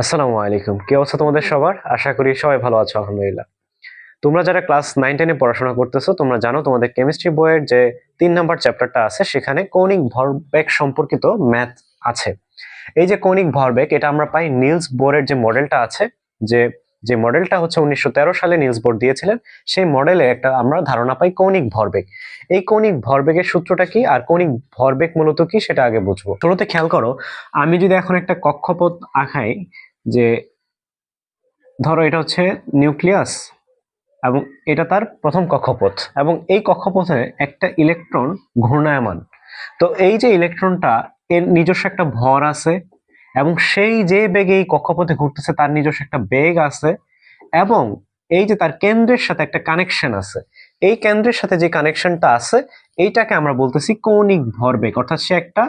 আসসালামু আলাইকুম। কি অবস্থা তোমাদের সবার? আশা করি সবাই ভালো আছো, আলহামদুলিল্লাহ। তোমরা যারা ক্লাস নাইন টেনে পড়াশোনা করতেছো, তোমরা জানো তোমাদের কেমিস্ট্রি বইয়ের যে তিন নাম্বার চ্যাপ্টারটা আছে, সেখানে কৌণিক ভরবেগ সম্পর্কিত ম্যাথ আছে। এই যে কৌণিক ভরবেগ, এটা আমরা পাই নিলস বোরের যে মডেলটা আছে, যে যে মডেলটা হচ্ছে উনিশশো তেরো সালে নিলস বোর দিয়েছিলেন, সেই মডেলে একটা আমরা ধারণা পাই কৌণিক ভরবেগ। এই কৌণিক ভরবেগের সূত্রটা কি আর কৌণিক ভরবেগ মূলত কি সেটা আগে বুঝব। শুরুতে খেয়াল করো, আমি যদি এখন একটা কক্ষপথ আঁকাই যে ধরো এটা হচ্ছে নিউক্লিয়াস এবং এটা তার প্রথম কক্ষপথ এবং এই কক্ষপথে একটা ইলেকট্রন ঘূর্ণায়মান। তো এই যে ইলেকট্রনটা, এর নিজস্ব একটা ভর আছে এবং সেই যে বেগে এই কক্ষপথে ঘুরতেছে, তার নিজস্ব একটা বেগ আছে এবং এই যে তার কেন্দ্রের সাথে একটা কানেকশন আছে। এই কেন্দ্রের সাথে যে কানেকশনটা আছে, এইটাকে আমরা বলতেছি কৌণিক ভরবেগ অর্থাৎ সে একটা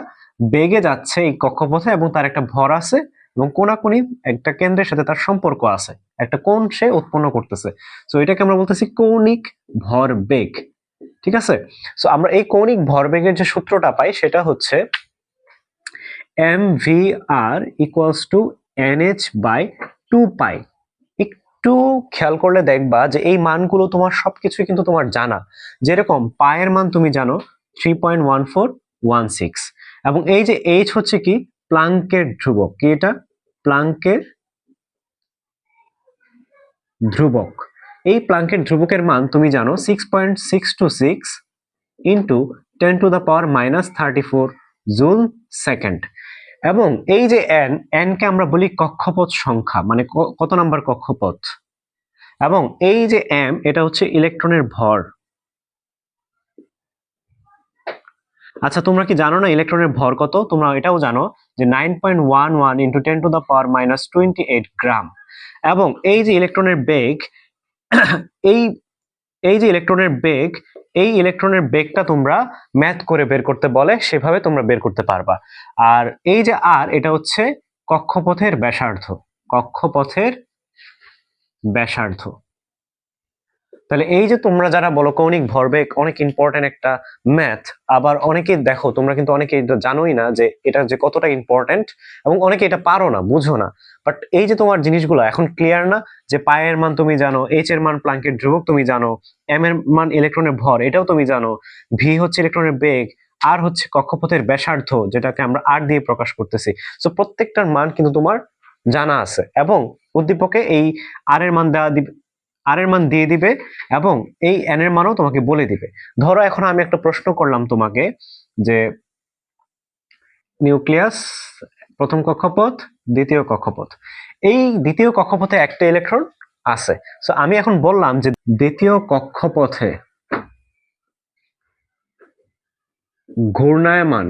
বেগে যাচ্ছে এই কক্ষপথে এবং তার একটা ভর আছে এবং কোনাকুনি একটা কেন্দ্রের সাথে তার সম্পর্ক আছে। একটা কোণ সে উৎপন্ন করতেছে। সো এটাকে আমরা বলতেছি কৌণিক ভরবেগ ঠিক আছে? সো আমরা এই কৌণিক ভরবেগের যে সূত্রটা পাই, সেটা হচ্ছে M V R equals to N H by two pi একটু খেয়াল করলে দেখবা যে এই মানগুলো তোমার সবকিছুই কিন্তু তোমার জানা। যেরকম পায়ের মান তুমি জানো three point one four one six এবং এই যে এইচ হচ্ছে কি? প্লাঙ্কের ধ্রুবক। কি এটা? প্লাঙ্কের ধ্রুবক। এই প্লাঙ্কের ধ্রুবকের মান তুমি জানো six point six two six into ten to the power minus thirty four joule second এবং এই যে এন এন কে আমরা বলি কক্ষপথ সংখ্যা মানে কত নাম্বার কক্ষপথ? এবং এই যে এম এটা হচ্ছে ইলেকট্রনের ভর। আচ্ছা তোমরা কি জানো না ইলেকট্রনের ভর কত? তোমরা এটাও জানো যে nine point one one into ten to the power minus twenty eight gram এবং এই যে ইলেকট্রনের বেগ, এই এই যে ইলেকট্রনের বেগ, এই ইলেকট্রনের বেগটা তোমরা ম্যাথ করে বের করতে বলে, সেভাবে তোমরা বের করতে পারবা। আর এই যে আর এটা হচ্ছে কক্ষপথের ব্যাসার্ধ। কক্ষপথের ব্যাসার্ধ। তাহলে এই যে তোমরা যারা বলো কৌণিক ভরবেগ অনেক ইম্পর্টেন্ট একটা ম্যাথ আবার অনেকে দেখো, তোমরা কিন্তু অনেকে এটা জানোই না যে এটা যে কতটা ইম্পর্টেন্ট এবং অনেকে এটা পারো না, বুঝো না। বাট এই যে তোমার জিনিসগুলো এখন ক্লিয়ার না যে পায়ের মান তুমি জানো এইচ এর মান প্লাঙ্কের ধ্রুবক তুমি জানো এম এর মান ইলেকট্রনের ভর এটাও তুমি জানো ভি হচ্ছে ইলেকট্রনের বেগ আর হচ্ছে কক্ষপথের ব্যাসার্ধ যেটাকে আমরা আর দিয়ে প্রকাশ করতেছি। সো প্রত্যেকটার মান কিন্তু তোমার জানা আছে এবং উদ্দীপকে এই আর এর মান দেওয়া আর এর মান দিয়ে দিবে এবং এই এন এর মানও তোমাকে বলে দিবে। ধরো এখন আমি একটা প্রশ্ন করলাম তোমাকে যে নিউক্লিয়াস প্রথম কক্ষপথ, দ্বিতীয় কক্ষপথ। এই দ্বিতীয় কক্ষপথে একটা ইলেকট্রন আছে। সো আমি এখন বললাম যে দ্বিতীয় কক্ষপথে ঘূর্ণায়মান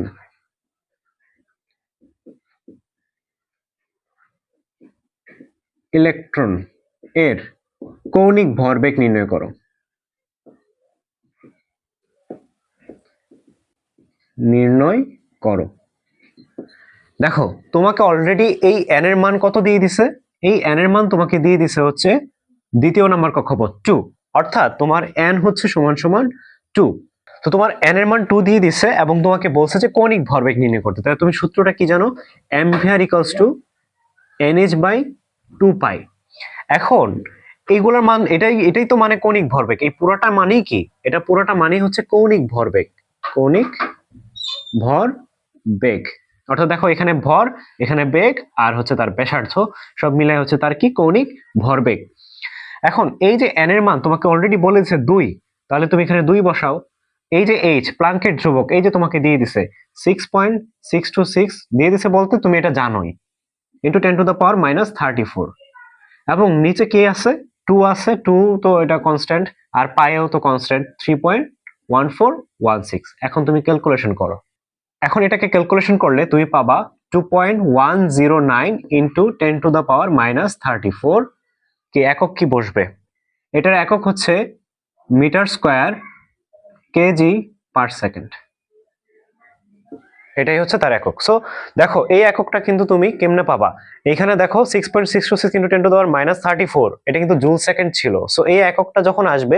ইলেকট্রন এর কৌণিক ভরবেগ নির্ণয় করো। নির্ণয় করো। দেখো, তোমাকে অলরেডি এই এন এর মান কত দিয়ে দিছে? এই এন এর মান তোমাকে দিয়ে দিছে হচ্ছে দ্বিতীয় নাম্বার কক্ষপথ টু অর্থাৎ তোমার এন হচ্ছে সমান সমান টু তো তোমার এন এর মান টু দিয়ে দিছে এবং তোমাকে বলছে যে কৌণিক ভরবেগ নির্ণয় করতে। তাহলে তুমি সূত্রটা কি জানো? M V R equals to N H by two pi এখন এইগুলোর মান, এটাই এটাই তো মানে কৌণিক ভরবেগ। এই পুরোটা মানেই কি? এটা পুরোটা মানেই হচ্ছে কৌণিক ভরবেগ। কৌণিক ভর বেগ অর্থাৎ দেখো, এখানে ভর, এখানে বেগ, আর হচ্ছে তার ব্যাসার্ধ, সব মিলাই হচ্ছে তার কি? কৌণিক ভরবেগ। এখন, এই যে এন এর মান, তোমাকে অলরেডি বলেছে দুই, তাহলে তুমি এখানে দুই বসাও। এই যে এইচ প্লাঙ্কের ধ্রুবক, এই যে তোমাকে দিয়ে দিছে six point six two six দিয়ে দিছে বলতে তুমি এটা জানোই। Into ten to the power minus thirty four এবং নিচে কে আছে? টু আছে টু তো এটা কনস্ট্যান্ট আর পায়েও তো constant three point one four one six এখন তুমি ক্যালকুলেশন করো। এখন এটাকে ক্যালকুলেশন করলে তুমি পাবা two point one zero nine into ten to the power minus thirty four কি একক কি বসবে? এটার একক হচ্ছে metre square KG per second. এটাই হচ্ছে তার একক। সো দেখো, এই এককটা কিন্তু তুমি কেমনে পাবা? এখানে দেখো six point six two six into ten to দেওয়ার মাইনাস থার্টি ফোর এটা কিন্তু জুল সেকেন্ড ছিল। সো এই এককটা যখন আসবে,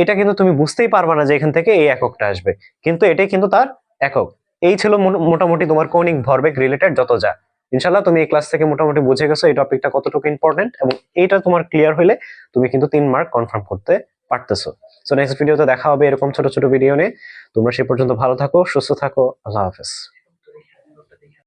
এটা কিন্তু তুমি বুঝতেই পারবা না যে এখান থেকে এই এককটা আসবে। কিন্তু এটাই কিন্তু তার একক। এই ছিল মোটামুটি তোমার কৌণিক ভরবেগ রিলেটেড যত যা। ইনশাল্লাহ তুমি এই ক্লাস থেকে মোটামুটি বুঝে গেছো এই টপিকটা কতটুকু ইম্পর্টেন্ট এবং এইটা তোমার ক্লিয়ার হলে তুমি কিন্তু তিন মার্ক কনফার্ম করতে পারতেছো। সো নেক্সট ভিডিওতে দেখা হবে এরকম ছোট ছোট ভিডিও নিয়ে। তোমরা সে পর্যন্ত ভালো থাকো, সুস্থ থাকো, আল্লাহ হাফেজ।